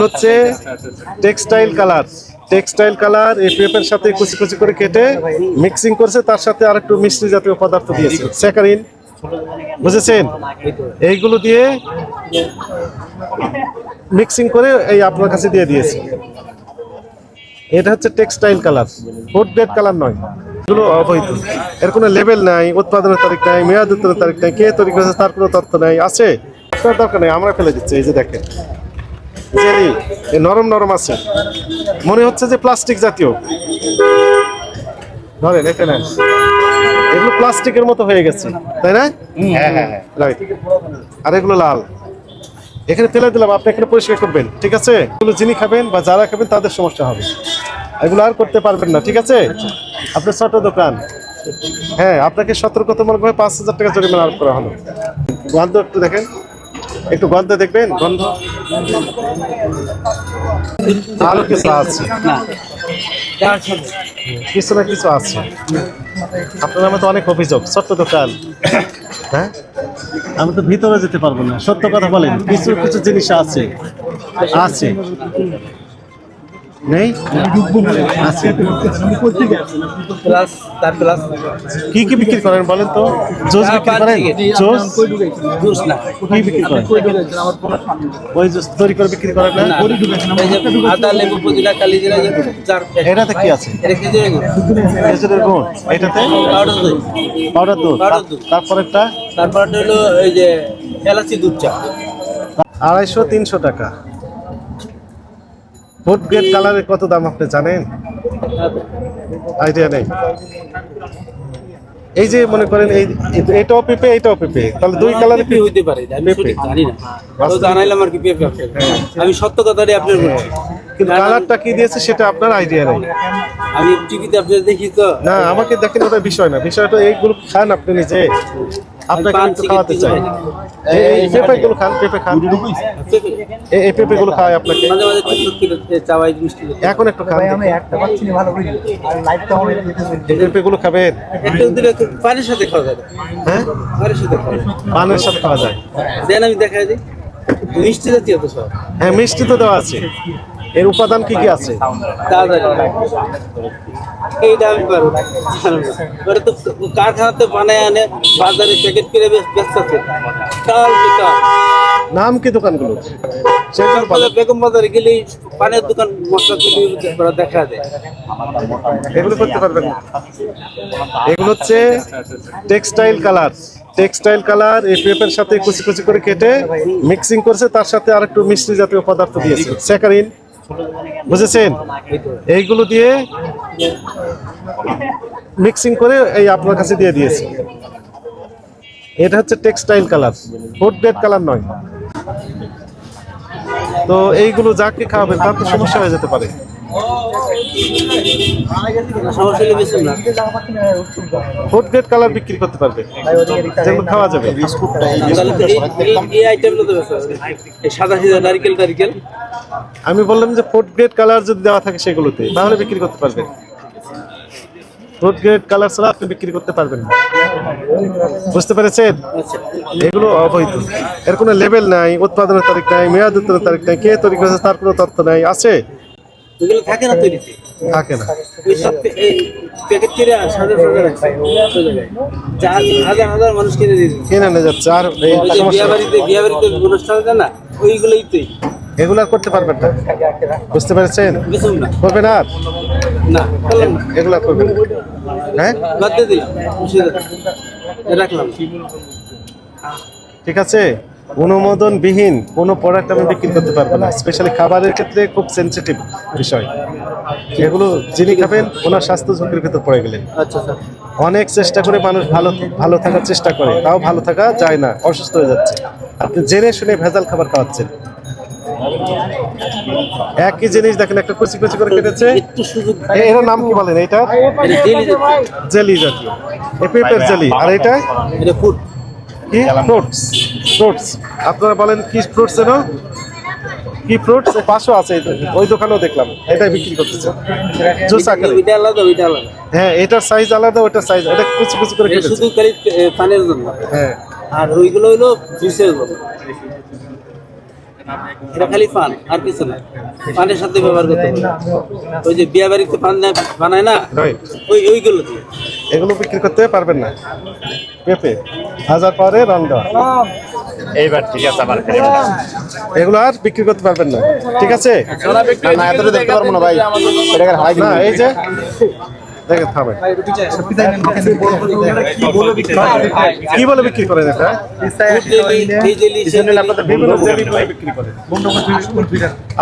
এগুলো হচ্ছে textile colour. Textile colour এই পেপের সাথে কুচি কুচি করে কেটে মিক্সিং করছে তার সাথে আর একটু মিষ্টি জাতীয় পদার্থ দিয়েছে। স্যাকারিন। বুঝেছেন? এইগুলো দিয়ে মিক্সিং করে এই আপনার কাছে দিয়ে দিয়েছে। এটা হচ্ছে textile colour. Food grade colour নয়। এগুলো অবৈধ। এর কোনো লেভেল নাই উৎপাদনের তারিখ নাই মেয়াদ উত্তরের তারিখ নাই কে তৈরি করেছে তার কোনো তথ্য নাই। আছে? আপনার দরকার নেই আমরা ফেলে দিচ্ছি এই যে দেখেন। জেলি নরম নরম আছে। মনে হচ্ছে যে প্লাস্টিক জাতীয়। ধরেন এটা নেন এগুলো প্লাস্টিকের মতো হয়ে গেছে তাই না? হ্যাঁ হ্যাঁ হ্যাঁ। রাইট আর এগুলো লাল। এখানে ফেলে দিলাম আপনি এখানে পরিষ্কার করবেন ঠিক আছে? এগুলো যিনি খাবেন বা যারা খাবেন তাদের সমস্যা হবে। এগুলো আর করতে পারবেন না ঠিক আছে? আপনার ছোট দোকান। হ্যাঁ আপনাকে সতর্কতামূলকভাবে পাঁচ হাজার টাকা জরিমানা আরোপ করা হলো। গন্ধ একটু দেখেন। একটু গন্ধ দেখবেন? গন্ধ? আরও কিছু আছে। কিছু না কিছু আছে। আপনার মতো তো অনেক অভিযোগ ছোট্ট দোকান। হ্যাঁ? আমি তো ভিতরে যেতে পারব না সত্য কথা বলেন কিছু কিছু জিনিস আছে। আছে। নেই? আছে। প্লাস তার প্লাস। কি কি বিক্রি করেন বলেন তো? জুস বিক্রি করেন? জুস? জুস না। কি বিক্রি করেন? ওই জুস তৈরি করে বিক্রি করেন না? আদা লেবু পুদিনা কালি জিরা এটাতে কি আছে? এটা কি দিয়ে খেজুরের গুড়। এটাতে? পাউডার দুধ। পাউডার দুধ। তারপরেরটা? তারপর হলো এই যে এলাচি দুধ চা। আড়াইশো তিনশো টাকা। ফুড গ্রেড কালারের কত দাম আপনি জানেন? আইডিয়া নেই। এই যে মনে করেন এই এটাও পেঁপে এটাও পেঁপে। তাহলে দুই কালারের পেঁপে হইতে পারে আমি জানি না। জানাইলাম আর কি পেঁপে আমি সত্য কথাটাই আপনার বলছি। কিন্তু কালারটা কি দিয়েছে সেটা আপনার আইডিয়া নেই। আমি টিভিতে আপনার দেখি তো। না আমাকে দেখেন ওটা বিষয় না। বিষয়টা এইগুলো খান আপনি নিজে। আপনাকে পান একটু খাওয়াতে চাই। এই- পেঁপেগুলো খান পেঁপে খান। এই- পেঁপেগুলো খাওয়াই আপনাকে। মাঝে মাঝে টুকটুক চাওয়াই মিষ্টি এখন একটু খান। আমি একটা পাচ্ছি না ভালো করে। আর লাইভটা আমার এই পেঁপেগুলো খাবেন। একটু দিলে একটু পানির সাথে খাওয়া যাবে হ্যাঁ? পানির সাথে পানের সাথে খাওয়া যায়। দেন আমি দেখাই দিই। মিষ্টি জাতীয় তো সব। হ্যাঁ মিষ্টি তো দেওয়া আছে। এর উপাদান কি কি আছে? এইটা আমি পারব। ওটা তো কারখানাতে বানায় আনে বাজারে প্যাকেট করে কাল বিকাল নাম কি দোকানগুলো? বেগম বাজারে গেলেই পানের দোকান মশলা তুলি দেখা যায়। এগুলো করতে পারবেন এগুলো হচ্ছে টেক্সটাইল কালার টেক্সটাইল কালার এই পেপের সাথে কুচি কুচি করে কেটে মিক্সিং করছে তার সাথে আর একটু মিষ্টি জাতীয় পদার্থ দিয়েছে। স্যাকারিন বুঝেছেন? এইগুলো দিয়ে মিক্সিং করে এই আপনার কাছে দিয়ে দিয়েছে। এটা হচ্ছে textile colour food grade colour নয়। তো এইগুলো যাকে খাওয়াবেন তার তো সমস্যা হয়ে যেতে পারে। ফুড গ্রেড কালার বিক্রি করতে পারবে। যেগুলো খাওয়া যাবে। আমি বললাম যে ফুড গ্রেড কালার যদি দেওয়া থাকে সেগুলোতে তাহলে বিক্রি করতে পারবেন ফুড গ্রেড কালার ছাড়া আপনি বিক্রি করতে পারবেন না। বুঝতে পেরেছেন? আচ্ছা। এগুলো অবৈধ। এর কোনো লেভেল নাই উৎপাদনের তারিখ নাই মেয়াদ উত্তরের তারিখ নাই কে তৈরি করেছে তার কোনো তথ্য নাই আছে? থাকে না থাকে না। কিনে যাচ্ছে আর করতে পারবেন না। বুঝতে পেরেছেন? না। করবেন আর? না এগুলো করবেন হ্যাঁ। রাখলাম। ঠিক আছে? অনুমোদনবিহীন কোনো প্রোডাক্ট আমি বিক্রি করতে পারব না। স্পেশালি খাবারের ক্ষেত্রে খুব সেনসিটিভ বিষয়। এগুলো যিনি খাবেন ওনার স্বাস্থ্য ঝুঁকির ভিতর পড়ে গেলেন। আচ্ছা। অনেক চেষ্টা করে মানুষ ভালো ভালো থাকার চেষ্টা করে। তাও ভালো থাকা যায় না অসুস্থ হয়ে যাচ্ছে। আপনি জেনে শুনে ভেজাল খাবার খাওয়াচ্ছেন। একই জিনিস দেখেন একটা কুচি কুচি করে কেটেছে। একটু সুযোগ এ- নাম কি বলেন এটা এটা জেলি জাতীয়। পেঁপের জেলি। আর এটা এটা ফুড কি? ফ্রুটস। ফ্রুটস। আপনারা বলেন কি ফ্রুটস যেন কি ফ্রুটস? পাশও আছে ওই দোকানেও দেখলাম। এটাই বিক্রি করতেছে। জুস আকারে। ওইটা আলাদা ওইটা আলাদা। হ্যাঁ এটার সাইজ আলাদা ওটার সাইজ এটা কুচি কুচি করে কেটেছে। শুধু খালি পানের জন্য। হ্যাঁ। আর ওইগুলো হইল জুসের জন্য। এটা খালি পান আর কিছু না। পানের সাথে ব্যবহার করতে হবে। ওই যে বিয়া বাড়িতে পান বানায় না ওই ওইগুলো দিয়ে। এগুলো বিক্রি করতে পারবেন না। পেঁপে হাজার পরে রং দেওয়া এইবার ঠিক আছে আমার এগুলো আর বিক্রি করতে পারবেন না। ঠিক আছে? না এতটা দেখতে পারব না ভাই। না এই যে দেখে থামেন। কি বলে বিক্রি করেন এটা?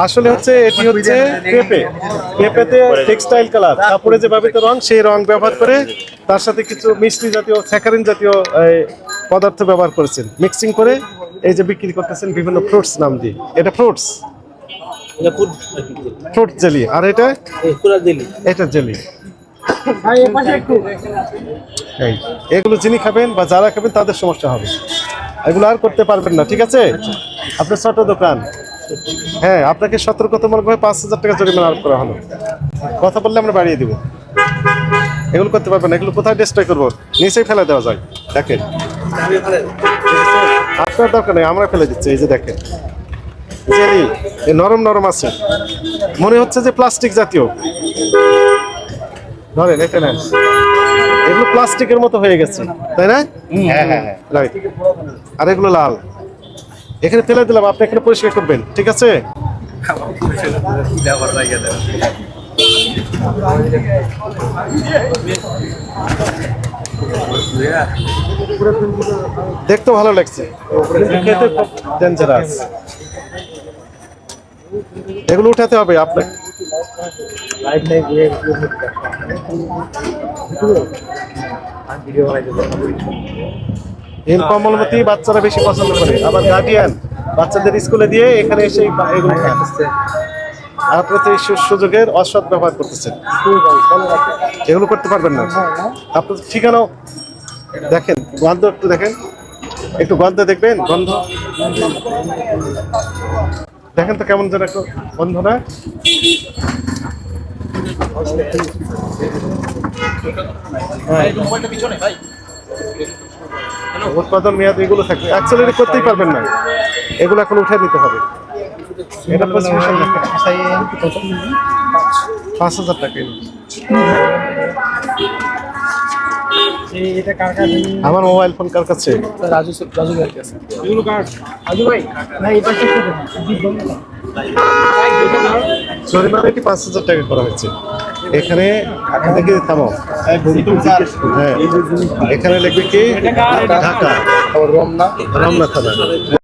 আসলে হচ্ছে এটি হচ্ছে পেঁপে। পেঁপেতে টেক্সটাইল কালার কাপড়ে যে ব্যবহৃত রং সেই রং ব্যবহার করে তার সাথে কিছু মিষ্টি জাতীয় স্যাকারিন জাতীয় পদার্থ ব্যবহার করেছেন। মিক্সিং করে এই যে বিক্রি করতেছেন বিভিন্ন ফ্রুটস নাম দিয়ে। এটা ফ্রুটস ফ্রুট জেলি আর এটা? এটা জেলি এগুলো যিনি খাবেন বা যারা খাবেন, তাদের সমস্যা হবে। এগুলো আর করতে পারবেন না, ঠিক আছে? আপনার ছোট দোকান। হ্যাঁ আপনাকে সতর্কতামূলকভাবে পাঁচ হাজার টাকা জরিমানা আরোপ করা হলো। কথা বললে আমরা বাড়িয়ে দিব। এগুলো করতে পারবেন এগুলো কোথায় ডিস্ট্রয় করব? নিচেই ফেলে দেওয়া যায়। দেখেন। আপনার দরকার নেই, আমরা ফেলে দিচ্ছি, এই যে দেখেন। নরম নরম আছে। মনে হচ্ছে যে প্লাস্টিক জাতীয়। ধরেন এটা নেন এগুলো প্লাস্টিকের মতো হয়ে গেছে তাই না? হ্যাঁ হ্যাঁ হ্যাঁ। রাইট আর এগুলো লাল। এখানে ফেলে দিলাম আপনি এখানে পরিষ্কার করবেন ঠিক আছে? দেখতে ভালো লাগছে। খেতে খুব ডেঞ্জারাস এগুলো উঠাতে হবে আপনাকে। লাইভ নেই ঘুরে ভিডিও বানাইতে এর কমলমতি বাচ্চারা বেশি পছন্দ করে, আবার গার্ডিয়ান বাচ্চাদের স্কুলে দিয়ে এখানে এসে এগুলো আর আপনি তো এই সুযোগের অসৎ ব্যবহার করতেছেন। এগুলো করতে পারবেন না। আপনার ঠিকানাও দেখেন গন্ধ একটু দেখেন। একটু গন্ধ দেখবেন? গন্ধ? দেখেন তো কেমন যেন একটু গন্ধ না? উৎপাদন মেয়াদ এগুলো থাকবে। অ্যাকচুয়ালি এটা করতেই পারবেন না। এগুলো এখন উঠে নিতে হবে। এটা প্রেসক্রিপশন পাঁচ হাজার টাকা এলো। এটা কার কাছে আমার মোবাইল ফোন কার কাছে? রাজু রাজু ভাই কাছে। রাজু ভাই না এই পাশে জরিমানাটি পাঁচ হাজার টাকা করা হয়েছে। এখানে থেকে থামো। হ্যাঁ। এখানে লিখবে কি? ঢাকা। রমনা। রমনা থানা।